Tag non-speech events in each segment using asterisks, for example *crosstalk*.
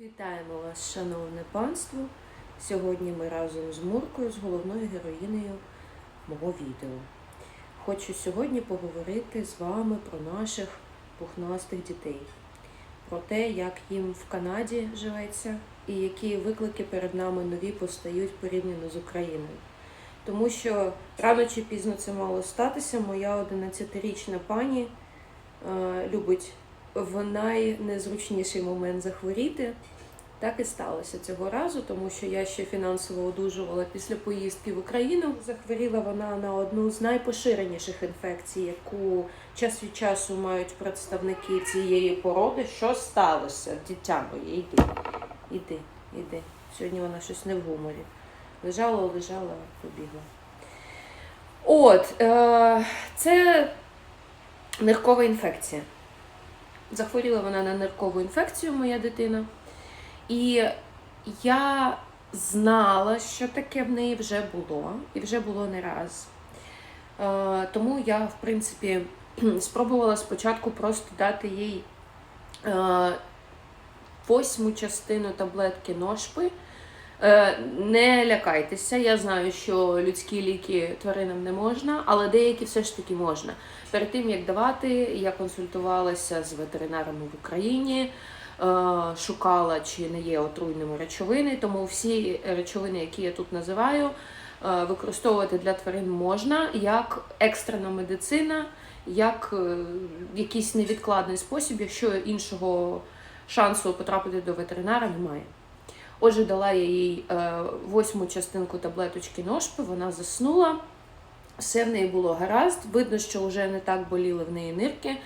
Вітаємо вас, шановне панство. Сьогодні ми разом з Муркою, з головною героїнею мого відео. Хочу сьогодні поговорити з вами про наших пухнастих дітей, про те, як їм в Канаді живеться і які виклики перед нами нові постають порівняно з Україною. Тому що рано чи пізно це мало статися. Моя 11-річна пані е, любить в найнезручніший момент захворіти. Так і сталося цього разу, тому що я ще фінансово одужувала після поїздки в Україну. Захворіла вона на одну з найпоширеніших інфекцій, яку час від часу мають представники цієї породи. Що сталося? Дитя моє, йди, іди, іди. Сьогодні вона щось не в гуморі. Лежала, лежала, побігла. От, е, це ниркова інфекція. Захворіла вона на ниркову інфекцію, моя дитина. І я знала, що таке в неї вже було, і вже було не раз. Е, тому я, в принципі, *clears throat* спробувала спочатку просто дати їй е, восьму частину таблетки ношпи. Е, Не лякайтеся, я знаю, що людські ліки тваринам не можна, але деякі все ж таки можна. Перед тим як давати, я консультувалася з ветеринарами в Україні, е, шукала, чи не є отруйними речовини. Тому всі речовини, які я тут називаю, е, використовувати для тварин можна як екстрена медицина, як якийсь невідкладний спосіб, якщо іншого шансу потрапити до ветеринара немає. Отже, дала я їй е, восьму частинку таблеточки ношпи, вона заснула. Все в неї було гаразд. Видно, що вже не так боліли в неї нирки. Е,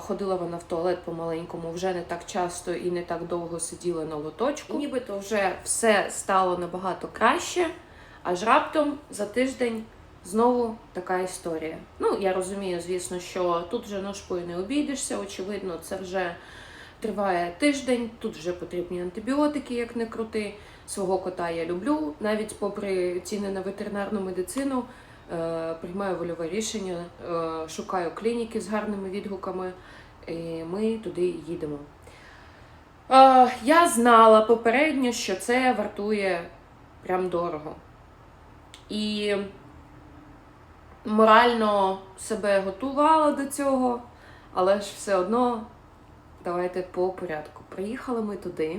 ходила вона в туалет по-маленькому, вже не так часто і не так довго сиділа на лоточку. І нібито вже все стало набагато краще, аж раптом за тиждень знову така історія. Ну, я розумію, звісно, що тут вже ножкою не обійдешся, очевидно, це вже триває тиждень, тут вже потрібні антибіотики, як не крути. Свого кота я люблю. Навіть попри ціни на ветеринарну медицину, е, приймаю вольове рішення, е, шукаю клініки з гарними відгуками, і ми туди їдемо. Е, я знала попередньо, що це вартує прям дорого. І морально себе готувала до цього, але ж все одно Давайте по порядку. Приїхали ми туди.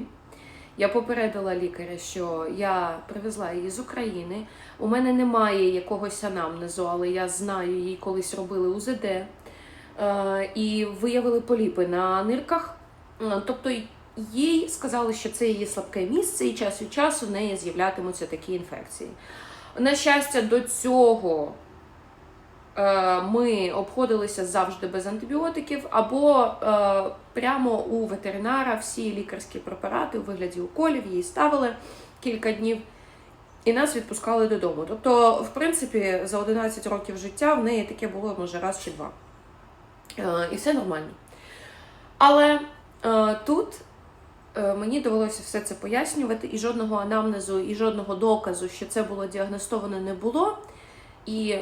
Я попередила лікаря, що я привезла її з України. У мене немає якогось анамнезу, але я знаю, їй колись робили УЗД е, і виявили поліпи на нирках. Е, Тобто їй сказали, що це її слабке місце, і час від часу в неї з'являтимуться такі інфекції. На щастя, до цього ми обходилися завжди без антибіотиків, або е, прямо у ветеринара всі лікарські препарати у вигляді уколів їй ставили кілька днів і нас відпускали додому. Тобто, в принципі, за 11 років життя в неї таке було може раз чи два. Е, і все нормально. Але е, тут е, мені довелося все це пояснювати, і жодного анамнезу, і жодного доказу, що це було діагностовано, не було. І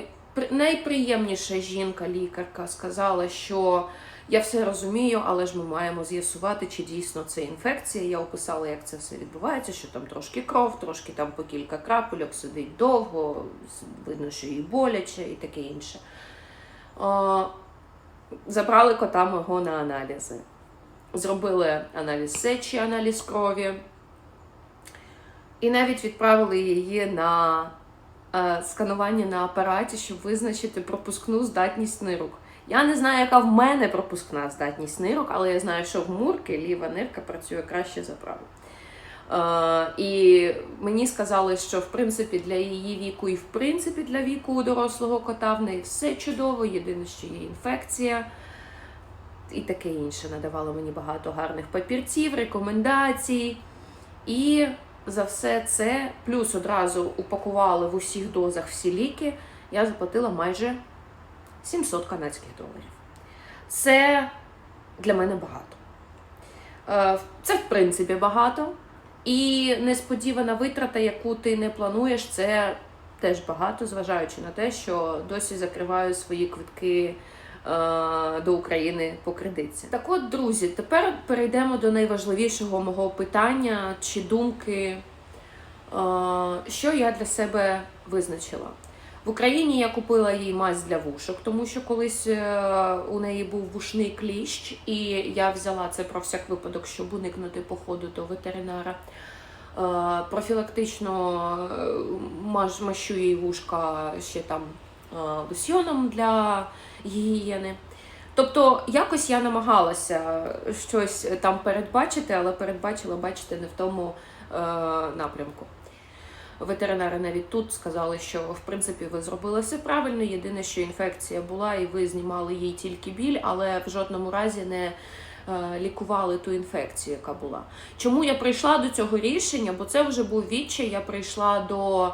найприємніша жінка-лікарка сказала, що я все розумію, але ж ми маємо з'ясувати, чи дійсно це інфекція. Я описала, як це все відбувається, що там трошки кров, трошки там по кілька крапельок сидить довго, видно, що їй боляче і таке інше. Забрали кота мого на аналізи. Зробили аналіз сечі, аналіз крові. І навіть відправили її на сканування на апараті, щоб визначити пропускну здатність нирок. Я не знаю, яка в мене пропускна здатність нирок, але я знаю, що в Мурки ліва нирка працює краще за праву. Uh, і мені сказали, що в принципі для її віку, і в принципі для віку дорослого кота в неї все чудово, єдине, що є інфекція і таке інше. Надавали мені багато гарних папірців, рекомендацій. І за все це, плюс одразу упакували в усіх дозах всі ліки, я заплатила майже 700 канадських доларів. Це для мене багато. Е, це, в принципі, багато. І несподівана витрата, яку ти не плануєш, це теж багато, зважаючи на те, що досі закриваю свої квитки до України покридиться. Так от, друзі, тепер перейдемо до найважливішого мого питання чи думки, е, що я для себе визначила. В Україні я купила їй мазь для вушок, тому що колись е, у неї був вушний кліщ, і я взяла це про всяк випадок, щоб уникнути походу до ветеринара. Е, Профілактично е, мащу їй вушка ще там е, лосьйоном для гігієни. Тобто, якось я намагалася щось там передбачити, але передбачила, бачите, не в тому е, напрямку. Ветеринари навіть тут сказали, що в принципі ви зробили все правильно. Єдине, що інфекція була, і ви знімали їй тільки біль, але в жодному разі не е, лікували ту інфекцію, яка була. Чому я прийшла до цього рішення? Бо це вже був відчай. Я прийшла до е,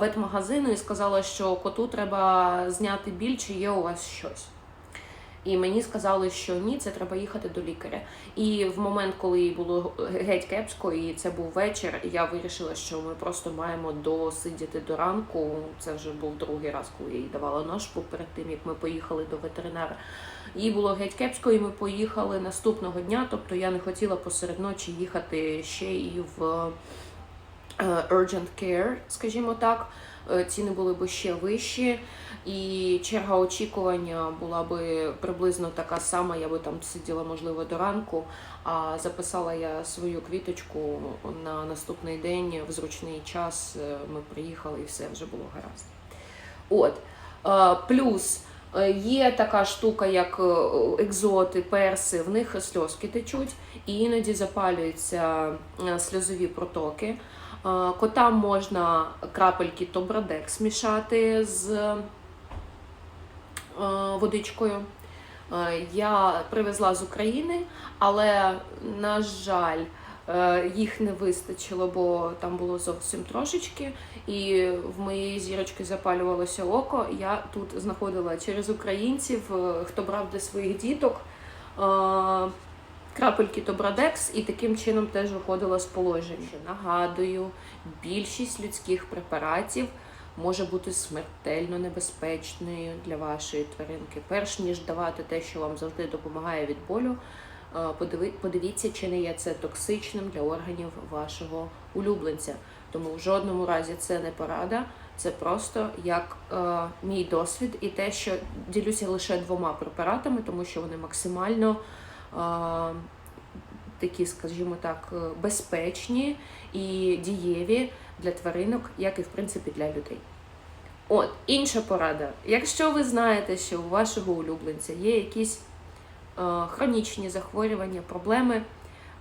ветмагазину і сказала, що коту треба зняти біль, чи є у вас щось. І мені сказали, що ні, це треба їхати до лікаря. І в момент, коли їй було геть кепсько, і це був вечір, я вирішила, що ми просто маємо досидіти до ранку. Це вже був другий раз, коли я їй давала ножку перед тим, як ми поїхали до ветеринара. Їй було геть кепсько, і ми поїхали наступного дня. Тобто я не хотіла посеред ночі їхати ще і в urgent care, скажімо так. Е, Ціни були б ще вищі, і черга очікування була би приблизно така сама. Я би там сиділа, можливо, до ранку. А записала я свою квіточку на наступний день в зручний час. Е, Ми приїхали і все вже було гаразд. От. Е, Плюс е, є така штука, як е, екзоти, перси, в них сльозки течуть, і іноді запалюються е, сльозові протоки. Е, Котам можна крапельки Тобрадекс мішати з е, водичкою. Е, Я привезла з України, але, на жаль, їх не вистачило, бо там було зовсім трошечки. І в моєї зірочки запалювалося око. Я тут знаходила через українців, хто брав для своїх діток. Крапельки Тобрадекс і таким чином теж виходила з положення. Нагадую, більшість людських препаратів може бути смертельно небезпечною для вашої тваринки. Перш ніж давати те, що вам завжди допомагає від болю, е, подивіться, чи не є це токсичним для органів вашого улюбленця. Тому в жодному разі це не порада, це просто як е, мій досвід і те, що ділюся лише двома препаратами, тому що вони максимально такі, скажімо так, е, безпечні і дієві для тваринок, як і в принципі для людей. От, інша порада. Якщо ви знаєте, що у вашого улюбленця є якісь е, хронічні захворювання, проблеми,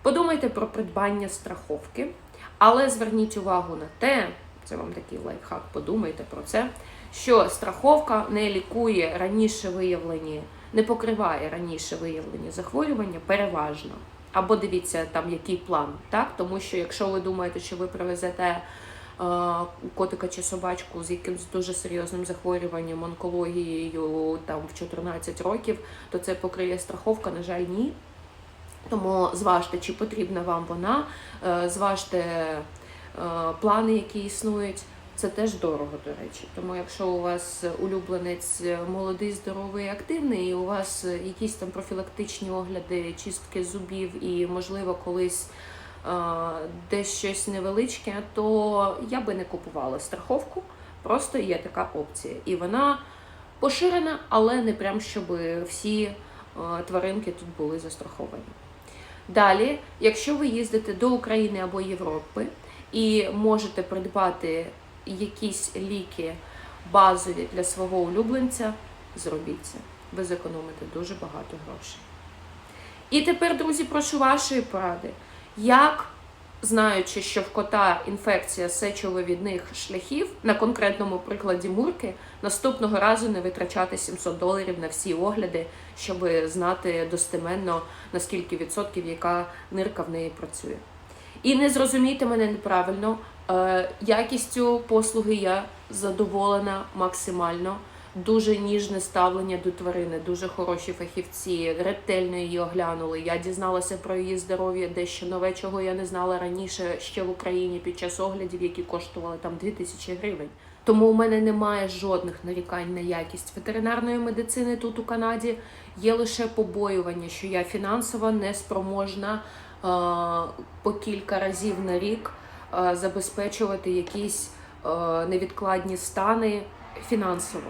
подумайте про придбання страховки, але зверніть увагу на те, це вам такий лайфхак, подумайте про це, що страховка не лікує раніше виявлені, не покриває раніше виявлені захворювання переважно. Або дивіться там який план, так? Тому що якщо ви думаєте, що ви привезете е, котика чи собачку з якимось дуже серйозним захворюванням, онкологією там в 14 років, то це покриє страховка, на жаль, ні. Тому зважте, чи потрібна вам вона, е, зважте е, плани, які існують. Це теж дорого, до речі. Тому якщо у вас улюбленець молодий, здоровий, активний, і у вас якісь там профілактичні огляди, чистки зубів і, можливо, колись десь щось невеличке, то я би не купувала страховку. Просто є така опція. І вона поширена, але не прям щоб всі тваринки тут були застраховані. Далі, якщо ви їздите до України або Європи і можете придбати якісь ліки базові для свого улюбленця, зробіть це. Ви зекономите дуже багато грошей. І тепер, друзі, прошу вашої поради. Як, знаючи, що в кота інфекція сечовивідних шляхів, на конкретному прикладі мурки, наступного разу не витрачати 700 доларів на всі огляди, щоб знати достеменно, на скільки відсотків яка нирка в неї працює. І не зрозумійте мене неправильно, якістю послуги я задоволена максимально. Дуже ніжне ставлення до тварини, дуже хороші фахівці, ретельно її оглянули. Я дізналася про її здоров'я, дещо нове, чого я не знала раніше ще в Україні під час оглядів, які коштували там 2000 гривень. Тому у мене немає жодних нарікань на якість ветеринарної медицини тут у Канаді. Є лише побоювання, що я фінансово неспроможна е, по кілька разів на рік е, забезпечувати якісь е, невідкладні стани фінансово.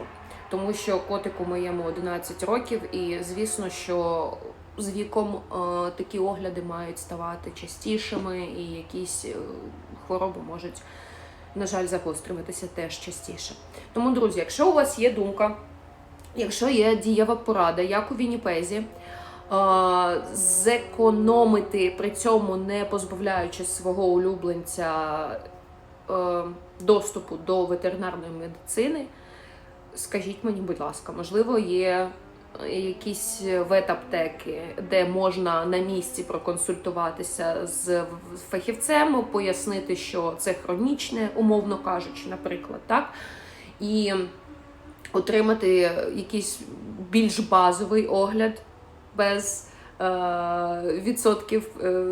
Тому що котику моєму 11 років, і звісно, що з віком е, такі огляди мають ставати частішими, і якісь е, хвороби можуть, на жаль, загострюватися теж частіше. Тому, друзі, якщо у вас є думка, якщо є дієва порада, як у Вінніпезі, е, зекономити при цьому не позбавляючи свого улюбленця е, доступу до ветеринарної медицини, скажіть мені, будь ласка, можливо, є е, якісь ветаптеки, де можна на місці проконсультуватися з фахівцем, пояснити, що це хронічне, умовно кажучи, наприклад, так? І отримати якийсь більш базовий огляд без е, відсотків. Е,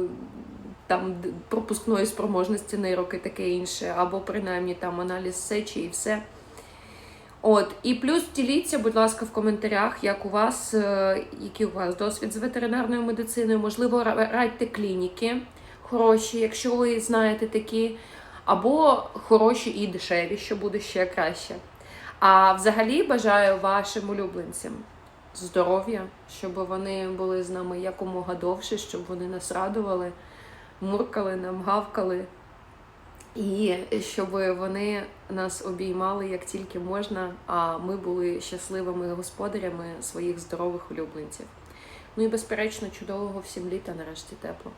там пропускної спроможності нейрок і таке інше, або принаймні там аналіз сечі і все. От, і плюс діліться, будь ласка, в коментарях, як у вас, е, який у вас досвід з ветеринарною медициною. Можливо, ра- радьте клініки хороші, якщо ви знаєте такі, або хороші і дешеві, що буде ще краще. А взагалі бажаю вашим улюбленцям здоров'я, щоб вони були з нами якомога довше, щоб вони нас радували, муркали, нам гавкали. І щоб вони нас обіймали як тільки можна, а ми були щасливими господарями своїх здорових улюбленців. Ну і безперечно, чудового всім літа, нарешті тепло.